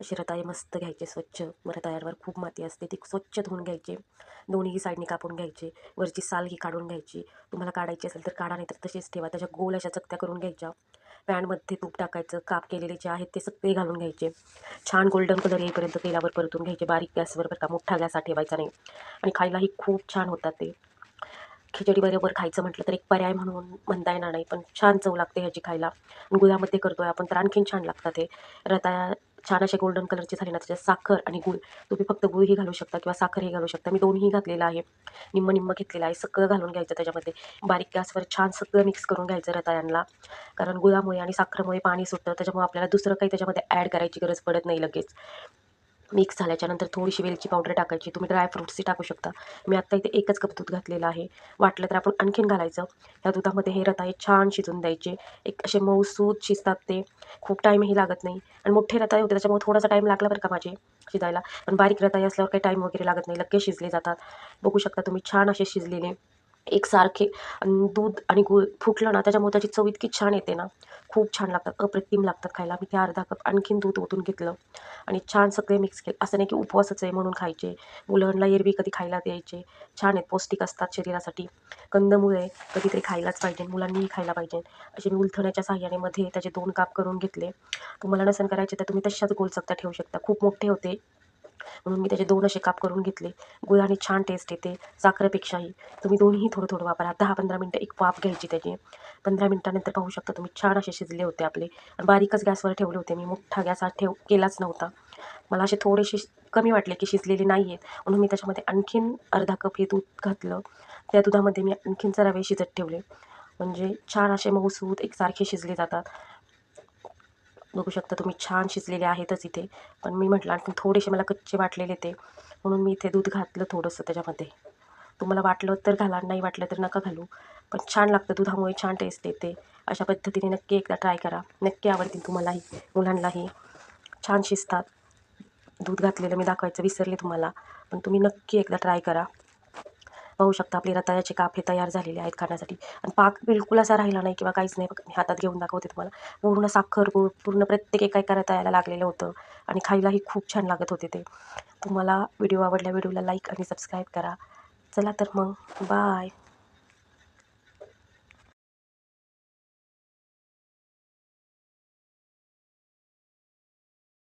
अशी रताळे मस्त घ्यायचे स्वच्छ. रताळ्यांवर खूप माती असते ती स्वच्छ धुवून घ्यायचे. दोन्ही साईडनी कापून घ्यायचे. वरची साल ही काढून घ्यायची. तुम्हाला काढायची असेल तर काढा नाही तर तसेच ठेवा. त्याच्या गोल अशा चकत्या करून घ्यायच्या. पॅनमध्ये तूप टाकायचं काप केलेले जे आहेत ते सगळे घालून घ्यायचे. छान गोल्डन कलर येईपर्यंत तेलावर परतून घ्यायचे. बारीक गॅसवर बरं का मोठा गॅस हा ठेवायचा नाही. आणि खायलाही खूप छान होतात ते. खिचडी बरोबर खायचं म्हटलं तर एक पर्याय म्हणून म्हणता येणार नाही पण छान चव लागते ह्याची खायला. गुळामध्ये करतो आहे आपण तर आणखीन छान लागतात ते रताळ्या छान असे गोल्डन कलरचे झाले ना त्याच्यात साखर आणि गुळ. तुम्ही फक्त गुळही घालू शकता किंवा साखरही घालू शकता. मी दोन्ही घातलेलं आहे. निम्म निम्म घेतलेलं आहे. सगळं घालून घ्यायचं त्याच्यामध्ये. बारीक गॅसवर छान सगळं मिक्स करून घ्यायचं रताळ्यांना. कारण गुळामुळे आणि साखरेमुळे पाणी सुटतं. त्याच्यामुळे आपल्याला दुसरं काही त्याच्यामध्ये ॲड करायची गरज पडत नाही लगेच. मिक्स झाल्याच्यानंतर थोडीशी वेलची पावडर टाकायची. तुम्ही ड्रायफ्रूट्सही टाकू शकता. मी आत्ता इथे एकच कप दूध घातलेलं आहे. वाटलं तर आपण आणखीन घालायचं. त्या दुधामध्ये हे रताळे छान शिजून द्यायचे. एक असे मऊसूद शिजतात ते. खूप टाईमही लागत नाही. आणि मोठे रताळे होते त्याच्यामुळे थोडासा टाईम लागला बरं का माझे शिजायला. पण बारीक रताळे असल्यावर काही टाईम वगैरे लागत नाही. लगेच शिजले जातात. बघू शकता तुम्ही छान असे शिजलेले. एकसारखे दूध आणि गुळ फुटलं ना त्याच्यामुळे त्याची चव इतकी छान येते ना. खूप छान लागतात अप्रतिम लागतात खायला. मी ते अर्धा कप आणखीन दूध ओतून घेतलं आणि छान सगळे मिक्स केलं. असं नाही की उपवासच आहे म्हणून खायचे. मुलांना एरवी कधी खायला द्यायचे. छान आहेत पौष्टिक असतात शरीरासाठी. कंदमुळे कधीतरी खायलाच पाहिजे. मुलांनीही खायला पाहिजे. असे मी उलथण्याच्या साह्याने मध्ये त्याचे दोन काप करून घेतले. तुम्हाला नसन करायचे तर तुम्ही तशाच गोलचकत्या ठेवू शकता. खूप मोठे होते. म्हणून मी त्याचे दोन असे काप करून घेतले. गुळाने छान टेस्ट येते. साखरेपेक्षाही. तुम्ही दोन्ही थोडं थोडं वापरा. दहा पंधरा मिनटं एक वाफ घ्यायची त्याची. पंधरा मिनटानंतर पाहू शकता तुम्ही छान असे शिजले होते आपले. आणि बारीकच गॅसवर ठेवले होते मी. मोठा गॅस हा ठेव केलाच नव्हता. मला असे थोडेसे कमी वाटले की शिजलेले नाही आहेत म्हणून मी त्याच्यामध्ये आणखीन अर्धा कप हे दूध घातलं. त्या दुधामध्ये मी आणखीन जरा वेळ शिजत ठेवले. म्हणजे छान असे मऊसूद एकसारखे शिजले जातात. बघू शकता तुम्ही छान शिजलेले आहेतच इथे. पण मी म्हटलं आणखी थोडेसे मला कच्चे वाटलेले ते. म्हणून मी इथे दूध घातलं थोडंसं त्याच्यामध्ये. तुम्हाला वाटलं तर घाला नाही वाटलं तर नका घालू. पण छान लागतं दुधामुळे छान टेस्ट येते. अशा पद्धतीने नक्की एकदा ट्राय करा. नक्की आवडतील तुम्हालाही मुलांनाही. छान शिजतात. दूध घातलेलं मी दाखवायचं विसरले तुम्हाला. पण तुम्ही नक्की एकदा ट्राय करा. पाहू शकता. आपली रताळ्याचे काप हे तयार झालेले आहेत खाण्यासाठी. आणि पाक बिलकुल असा राहिला नाही किंवा काहीच नाही. बघ मी हातात घेऊन दाखवते तुम्हाला. पूर्ण साखर गूळ पूर्ण प्रत्येक एका एका रताळ्याला लागलेलं होतं. आणि खायलाही खूप छान लागत होते ते. तुम्हाला व्हिडिओ आवडल्या व्हिडिओला लाईक आणि सबस्क्राईब करा. चला तर मग बाय.